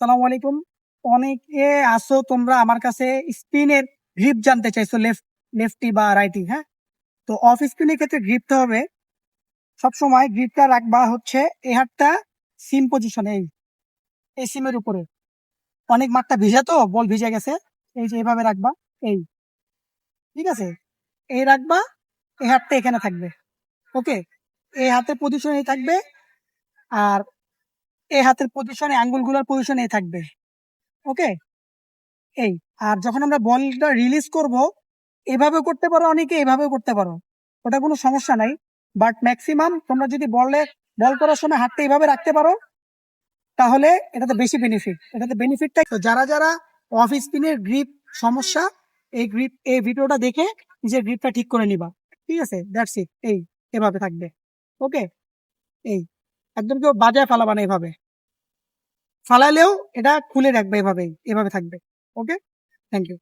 সালাম আলাইকুম। অনেকে আসো তোমরা আমার কাছে স্পিনের গ্রিপ জানতে চাইছো লেফট লেফটি বা রাইটি হ্যাঁ? তো অফ স্পিনের ক্ষেত্রে গ্রিপটা হবে। সবসময় গ্রিপটা রাখবা হচ্ছে এই হাতটা সিম পজিশনে এই এই সিমের উপরে। অনেক মাঠটা ভিজে তো, বল ভিজে গেছে। এই যে এইভাবে রাখবা, এই। ঠিক আছে? এই রাখবা, এই হাতটা এখানে থাকবে। ওকে? এই হাতের পজিশনে থাকবে। আর এই হাতের পজিশনে আঙ্গুলগুলোর পজিশনে থাকবে। ওকে এই, আর যখন আমরা বলটা রিলিজ করব, এভাবে করতে পারো, অনেকে এভাবে করতে পারো। ওটা কোনো সমস্যা নাই। বাট ম্যাক্সিমাম তোমরা যদি বলে, বল করার সময় হাতটা এইভাবে রাখতে পারো, তাহলে এটাতে বেশি বেনিফিট এটাতে বেনিফিটটা যারা যারা অফ স্পিনের গ্রিপ সমস্যা, এই গ্রিপ এই ভিডিওটা দেখে নিজের গ্রিপটা ঠিক করে নিবা। ঠিক আছে? দ্যাটস ইট এই, এভাবে থাকবে। ওকে এই, একদম কেউ বাজায় ফালাবা না এভাবে। ফালালেও এটা খুলে রাখবে এভাবেই এভাবে থাকবে। Okay thank you